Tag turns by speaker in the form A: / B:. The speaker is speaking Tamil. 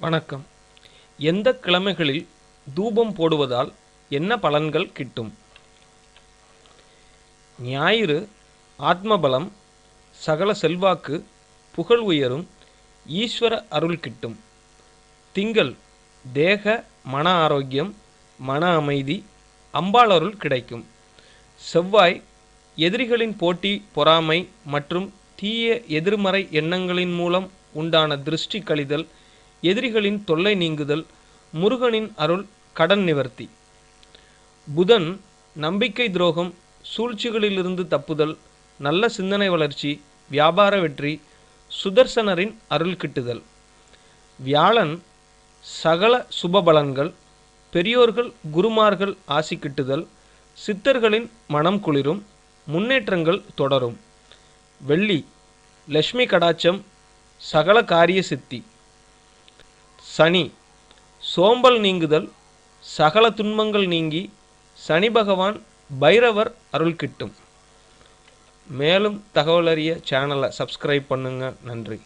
A: வணக்கம். எந்த கிழமைகளில் தூபம் போடுவதால் என்ன பலன்கள் கிட்டும்? ஞாயிறு ஆத்மபலம் சகல செல்வாக்கு புகழ் உயரும் ஈஸ்வர அருள் கிட்டும். திங்கள் தேக மன ஆரோக்கியம் மன அமைதி அம்பாள் அருள் கிடைக்கும். செவ்வாய் எதிரிகளின் போட்டி பொறாமை மற்றும் தீய எதிர்மறை எண்ணங்களின் மூலம் உண்டான திருஷ்டி கழிதல் எதிரிகளின் தொல்லை நீங்குதல் முருகனின் அருள் கடன் நிவர்த்தி. புதன் நம்பிக்கை துரோகம் சூழ்ச்சிகளிலிருந்து தப்புதல் நல்ல சிந்தனை வளர்ச்சி வியாபார வெற்றி சுதர்சனரின் அருள் கிட்டுதல். வியாழன் சகல சுபபலன்கள் பெரியோர்கள் குருமார்கள் ஆசி கிட்டுதல் சித்தர்களின் மனம் குளிரும் முன்னேற்றங்கள் தொடரும். வெள்ளி லட்சுமி கடாச்சம் சகல காரிய சித்தி. சனி. சோம்பல் நீங்குதல் சகல துன்பங்கள் நீங்கி சனி பகவான் பைரவர் அருள் கிட்டும். மேலும் தகவல் அறிய சேனலை சப்ஸ்கிரைப் பண்ணுங்கள் நன்றி.